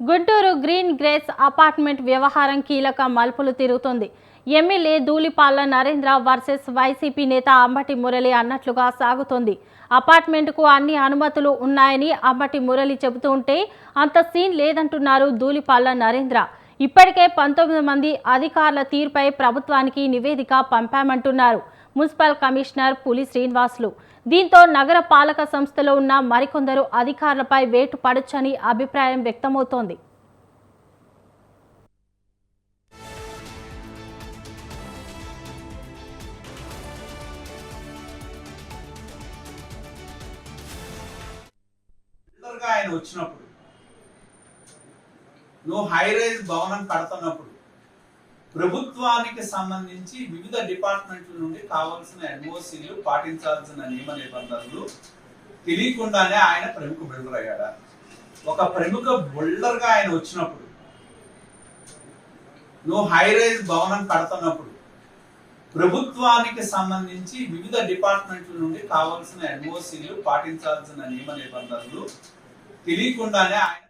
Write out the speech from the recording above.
Guntur green grace apartment వ్యవహారం కీలక మలుపులు తిరుగుతుంది. MLA Dhulipala Narendra versus YCP నేత అంబటి మురళి అన్నట్లుగా సాగుతోంది. అపార్ట్మెంట్కు అన్ని అనుమతులు ఉన్నాయని అంబటి మురళి చెబుతూ ఉంటే అంత సీన్ లేదంటున్నారు ధూళిపాల నరేంద్ర. ఇప్పటికే పంతొమ్మిది మంది అధికారుల తీరుపై ప్రభుత్వానికి నివేదిక పంపామంటున్నారు. మున్సిపల్ కమిషనర్ పులి శ్రీనివాసులు. దీంతో నగర పాలక సంస్థలో ఉన్న మరికొందరు అధికారులపై వేటు పడొచ్చని అభిప్రాయం వ్యక్తమవుతోంది. ఆయన వచ్చినప్పుడు నువ్వు హై రైజ్ భవనం కడుతున్నప్పుడు ప్రభుత్వానికి సంబంధించి వివిధ డిపార్ట్మెంట్ల నుండి కావాల్సిన ఎన్ఓసీలు పాటించాల్సిన నియమ నిబంధనలు తెలియకుండానే ఆయన ప్రముఖ బిల్డర్ అయ్యాడ ఒక ప్రముఖ బిల్డర్గా ఆయన వచ్చినప్పుడు నువ్వు హై రైజ్ భవనం కడుతున్నప్పుడు ప్రభుత్వానికి సంబంధించి వివిధ డిపార్ట్మెంట్ల నుండి కావాల్సిన ఎన్ఓసీలు పాటించాల్సిన నియమ నిబంధనలు తెలియకుండానే ఆయన